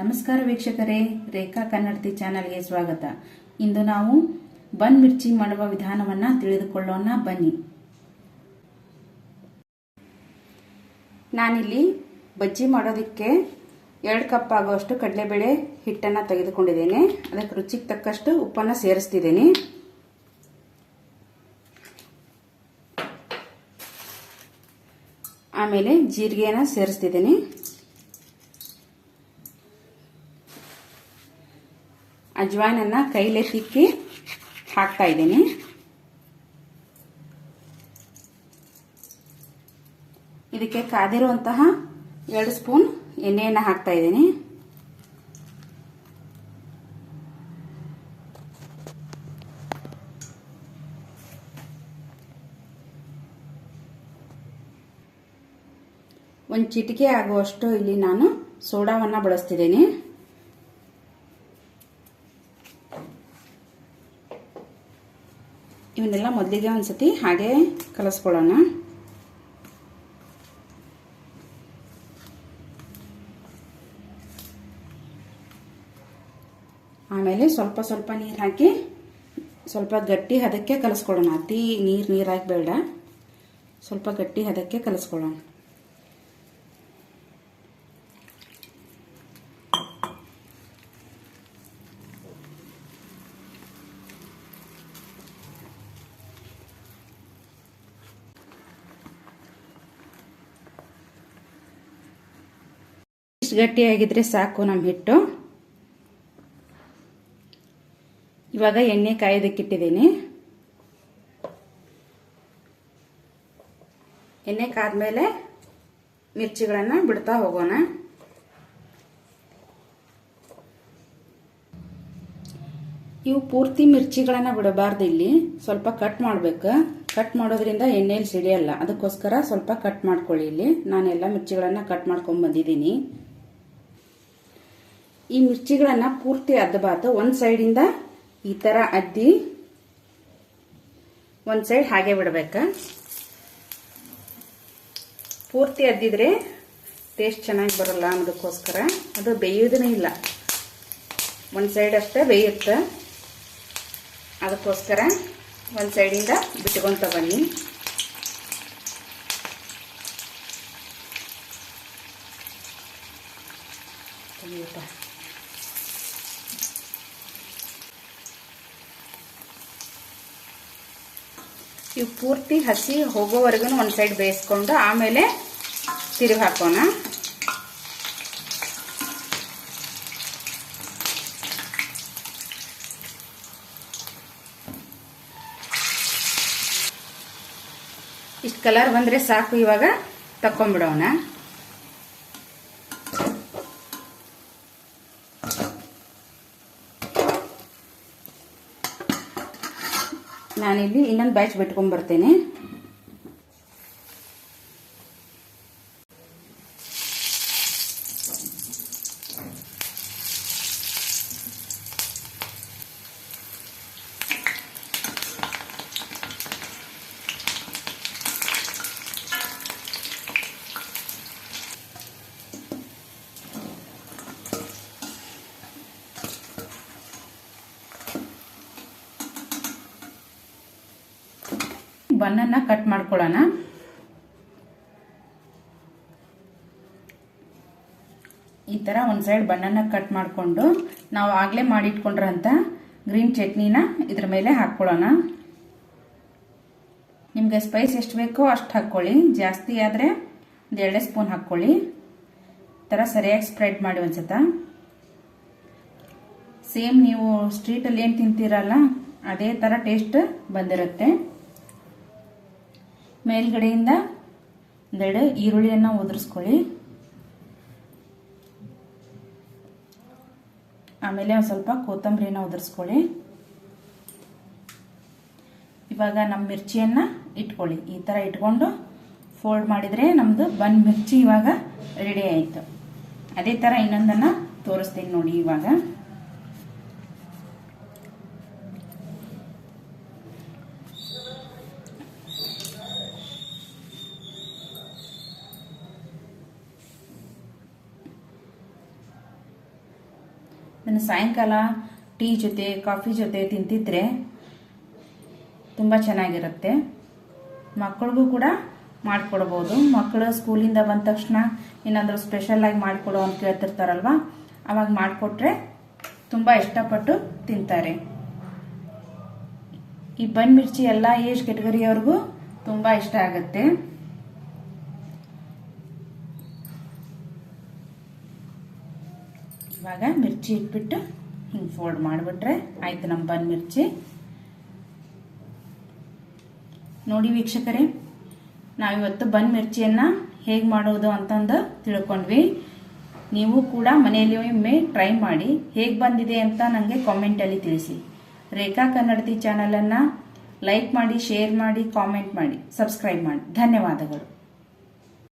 ನಮಸ್ಕಾರ ವೀಕ್ಷಕರೇ, ರೇಖಾ ಕನ್ನಡತಿ ಚಾನಲ್ಗೆ ಸ್ವಾಗತ. ಇಂದು ನಾವು ಬನ್ ಮಿರ್ಚಿ ಮಾಡುವ ವಿಧಾನವನ್ನು ತಿಳಿದುಕೊಳ್ಳೋಣ, ಬನ್ನಿ. ನಾನಿಲ್ಲಿ ಬಜ್ಜಿ ಮಾಡೋದಕ್ಕೆ ಎರಡು ಕಪ್ ಆಗುವಷ್ಟು ಕಡಲೆಬೇಳೆ ಹಿಟ್ಟನ್ನು ತೆಗೆದುಕೊಂಡಿದ್ದೇನೆ. ಅದಕ್ಕೆ ರುಚಿಗೆ ತಕ್ಕಷ್ಟು ಉಪ್ಪನ್ನು ಸೇರಿಸ್ತಿದ್ದೀನಿ. ಆಮೇಲೆ ಜೀರಿಗೆಯನ್ನು ಸೇರಿಸ್ತಿದ್ದೀನಿ. ಅಜ್ವಾಯಿನನ್ನು ಕೈಲೇ ತಿಕ್ಕಿ ಹಾಕ್ತಾ ಇದ್ದೀನಿ. ಇದಕ್ಕೆ ಕಾದಿರುವಂತಹ ಎರಡು ಸ್ಪೂನ್ ಎಣ್ಣೆಯನ್ನು ಹಾಕ್ತಾ ಇದ್ದೀನಿ. ಒಂದು ಚಿಟಿಕೆ ಆಗುವಷ್ಟು ಇಲ್ಲಿ ನಾನು ಸೋಡಾವನ್ನು ಬಳಸ್ತಿದ್ದೀನಿ. ಇವನ್ನೆಲ್ಲ ಮೊದಲಿಗೆ ಒಂದ್ಸತಿ ಹಾಗೆ ಕಲಸ್ಕೊಳ್ಳೋಣ. ಆಮೇಲೆ ಸ್ವಲ್ಪ ಸ್ವಲ್ಪ ನೀರು ಹಾಕಿ ಸ್ವಲ್ಪ ಗಟ್ಟಿ ಹದಕ್ಕೆ ಕಲಿಸ್ಕೊಳ್ಳೋಣ. ಅತಿ ನೀರು ನೀರು ಹಾಕಬೇಡ ಸ್ವಲ್ಪ ಗಟ್ಟಿ ಹದಕ್ಕೆ ಕಲಿಸ್ಕೊಳ್ಳೋಣ. ಇಷ್ಟು ಗಟ್ಟಿಯಾಗಿದ್ರೆ ಸಾಕು ನಮ್ಮ ಹಿಟ್ಟು. ಇವಾಗ ಎಣ್ಣೆ ಕಾಯೋದಕ್ಕಿಟ್ಟಿದ್ದೀನಿ ಎಣ್ಣೆ ಕಾದ್ಮೇಲೆ ಮಿರ್ಚಿಗಳನ್ನು ಬಿಡ್ತಾ ಹೋಗೋಣ. ಇವು ಪೂರ್ತಿ ಮಿರ್ಚಿಗಳನ್ನು ಬಿಡಬಾರ್ದು ಇಲ್ಲಿ. ಸ್ವಲ್ಪ ಕಟ್ ಮಾಡಬೇಕು. ಕಟ್ ಮಾಡೋದ್ರಿಂದ ಎಣ್ಣೆಯಲ್ಲಿ ಸಿಡಿಯಲ್ಲ ಅದಕ್ಕೋಸ್ಕರ ಸ್ವಲ್ಪ ಕಟ್ ಮಾಡ್ಕೊಳ್ಳಿ ಇಲ್ಲಿ. ನಾನೆಲ್ಲ ಮಿರ್ಚಿಗಳನ್ನು ಕಟ್ ಮಾಡ್ಕೊಂಡ್ ಬಂದಿದ್ದೀನಿ. ಈ ಮಿರ್ಚಿಗಳನ್ನು ಪೂರ್ತಿ ಅದ್ದಬಾರ್ದು ಒಂದು ಸೈಡಿಂದ ಈ ಥರ ಅದ್ದಿ, ಒಂದು ಸೈಡ್ ಹಾಗೆ ಬಿಡ್ಬೇಕು. ಪೂರ್ತಿ ಅದ್ದಿದ್ರೆ ಟೇಸ್ಟ್ ಚೆನ್ನಾಗಿ ಬರಲ್ಲ ಅನ್ನೋದಕ್ಕೋಸ್ಕರ. ಅದು ಬೇಯೋದನೇ ಇಲ್ಲ. ಒಂದು ಸೈಡ್ ಅಷ್ಟೇ ಬೇಯುತ್ತೆ. ಅದಕ್ಕೋಸ್ಕರ ಒಂದು ಸೈಡಿಂದ ಬಿಟ್ಕೊಂತ ಬನ್ನಿ. ಇವು ಪೂರ್ತಿ ಹಸಿ ಹೋಗೋವರೆಗೂ ಒಂದು ಸೈಡ್ ಬೇಯಿಸ್ಕೊಂಡು ಆಮೇಲೆ ತಿರುಗಿ ಹಾಕೋಣ. ಇಷ್ಟು ಕಲರ್ ಬಂದರೆ ಸಾಕು ಇವಾಗ ತಕೊಂಡ್ಬಿಡೋಣ ನಾನಿಲ್ಲಿ ಇನ್ನೊಂದು ಬ್ಯಾಚ್ ಬಿಟ್ಕೊಂಡ್ಬರ್ತೇನೆ. ಬನ್ನನ್ನು ಕಟ್ ಮಾಡ್ಕೊಳ್ಳೋಣ. ಈ ಥರ ಒಂದು ಸೈಡ್ ಬನ್ನನ್ನ ಕಟ್ ಮಾಡಿಕೊಂಡು ನಾವು ಆಗಲೇ ಮಾಡಿಟ್ಕೊಂಡ್ರಂಥ ಗ್ರೀನ್ ಚಟ್ನಿನ ಇದ್ರ ಮೇಲೆ ಹಾಕ್ಕೊಳ್ಳೋಣ. ನಿಮಗೆ ಸ್ಪೈಸ್ ಎಷ್ಟು ಬೇಕೋ ಅಷ್ಟು ಹಾಕ್ಕೊಳ್ಳಿ. ಜಾಸ್ತಿ ಆದರೆ ಒಂದು ಎರಡೇ ಸ್ಪೂನ್ ಹಾಕ್ಕೊಳ್ಳಿ. ಈ ಥರ ಸರಿಯಾಗಿ ಸ್ಪ್ರೆಡ್ ಮಾಡಿ ಒಂದ್ಸತ. ಸೇಮ್ ನೀವು ಸ್ಟ್ರೀಟಲ್ಲಿ ಏನು ತಿಂತೀರಲ್ಲ, ಅದೇ ಥರ ಟೇಸ್ಟ್ ಬಂದಿರುತ್ತೆ. ಮೇಲ್ಗಡೆಯಿಂದ ಒಂದೆರಡು ಈರುಳ್ಳಿಯನ್ನು ಉದುರಿಸ್ಕೊಳ್ಳಿ ಆಮೇಲೆ ಒಂದು ಸ್ವಲ್ಪ ಕೊತ್ತಂಬರಿನ ಉದುರಿಸ್ಕೊಳ್ಳಿ ಇವಾಗ ನಮ್ಮ ಮಿರ್ಚಿಯನ್ನು ಇಟ್ಕೊಳ್ಳಿ. ಈ ಥರ ಇಟ್ಕೊಂಡು ಫೋಲ್ಡ್ ಮಾಡಿದರೆ ನಮ್ಮದು ಬನ್ ಮಿರ್ಚಿ ಇವಾಗ ರೆಡಿ ಆಯಿತು. ಅದೇ ಥರ ಇನ್ನೊಂದನ್ನು ತೋರಿಸ್ತೀನಿ ನೋಡಿ ಇವಾಗ. ಇದನ್ನು ಸಾಯಂಕಾಲ ಟೀ ಜೊತೆ, ಕಾಫಿ ಜೊತೆ ತಿಂತಿದ್ರೆ ತುಂಬ ಚೆನ್ನಾಗಿರುತ್ತೆ. ಮಕ್ಕಳಿಗೂ ಕೂಡ ಮಾಡಿಕೊಡ್ಬೋದು. ಮಕ್ಕಳು ಸ್ಕೂಲಿಂದ ಬಂದ ತಕ್ಷಣ ಏನಾದರೂ ಸ್ಪೆಷಲ್ ಆಗಿ ಮಾಡಿಕೊಡು ಅಂತ ಕೇಳ್ತಿರ್ತಾರಲ್ವ? ಅವಾಗ ಮಾಡಿಕೊಟ್ರೆ ತುಂಬ ಇಷ್ಟಪಟ್ಟು ತಿಂತಾರೆ. ಈ ಬನ್ ಮಿರ್ಚಿ ಎಲ್ಲ ಏಜ್ ಕೆಟಗರಿಯವ್ರಿಗೂ ತುಂಬ ಇಷ್ಟ ಆಗುತ್ತೆ. ಇವಾಗ ಮಿರ್ಚಿ ಇಟ್ಬಿಟ್ಟು ಹಿಂಗೆ ಫೋಲ್ಡ್ ಮಾಡಿಬಿಟ್ರೆ ಆಯ್ತು ನಮ್ಮ ಬನ್ ಮಿರ್ಚಿ. ನೋಡಿ ವೀಕ್ಷಕರೇ, ನಾವಿವತ್ತು ಬನ್ ಮಿರ್ಚಿಯನ್ನು ಹೇಗೆ ಮಾಡೋದು ಅಂತಂದು ತಿಳ್ಕೊಂಡ್ವಿ. ನೀವು ಕೂಡ ಮನೆಯಲ್ಲಿ ಒಮ್ಮೆ ಟ್ರೈ ಮಾಡಿ ಹೇಗೆ ಬಂದಿದೆ ಅಂತ ನನಗೆ ಕಾಮೆಂಟಲ್ಲಿ ತಿಳಿಸಿ. ರೇಖಾ ಕನ್ನಡತಿ ಚಾನಲನ್ನು ಲೈಕ್ ಮಾಡಿ ಶೇರ್ ಮಾಡಿ ಕಾಮೆಂಟ್ ಮಾಡಿ ಸಬ್ಸ್ಕ್ರೈಬ್ ಮಾಡಿ. ಧನ್ಯವಾದಗಳು.